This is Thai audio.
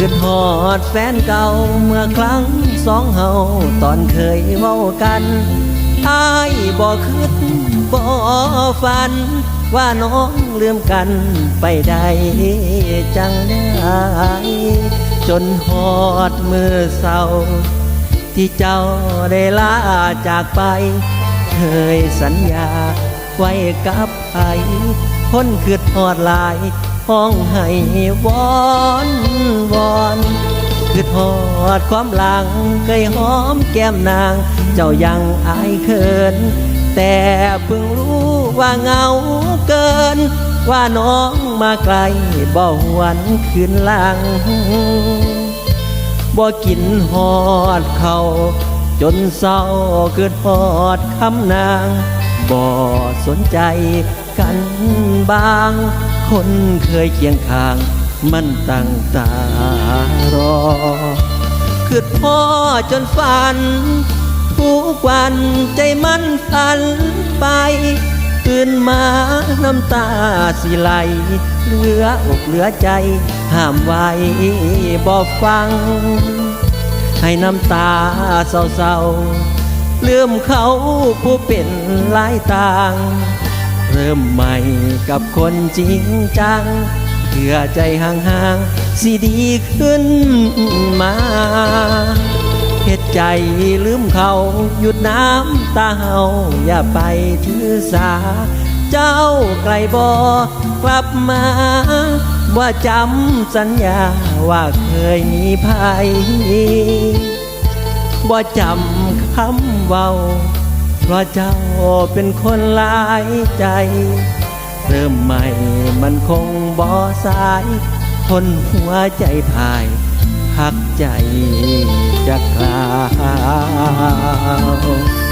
คือทอดแฟนเก่าเมื่อครั้งสองเฮาตอนเคยเว้ากันอายบ่คิดบ่ฝัน ว่าน้องลืมกันไปได้จังได้จนหอดมือเศร้า ที่เจ้าได้ลาจากไป เคยสัญญาไว้กับไอ้คนคือทอดลาย ห้องให้วอนวอนคือทอดความหลังเคยหอมแก้มนาง เจ้ายังอายเขิน แต่เพิ่งรู้ว่าเงาเกิน ว่าน้องมาไกลบ่หวนคืนหลังบ่กินหอดเขาจนเศร้าคือหอดคำนางบ่สนใจกันบาง คนเคยเคียงข้าง มันตั้งตารอคือพ่อจนฝัน ทุกวันใจมันฝันไปตื่นมาน้ำตาสิไหล เหลืออกเหลือใจห้ามไว้บ่ฟัง ให้น้ำตาเศร้าๆลืมเขาผู้เป็นหลายต่าง เริ่มใหม่กับคนจริงจังเพื่อใจห่างๆสิดีขึ้นมาเหตุใจลืมเขาหยุดน้ำตาเฮาอย่าไปถือสา เจ้าไกลบอกลับมา ว่าจำสัญญาว่าเคยมีภัยบ่าจำคำเว้า เพราะเจ้าเป็นคนหลายใจ เริ่มใหม่มันคงบ่สายทนหัวใจพายหักใจจะกลาว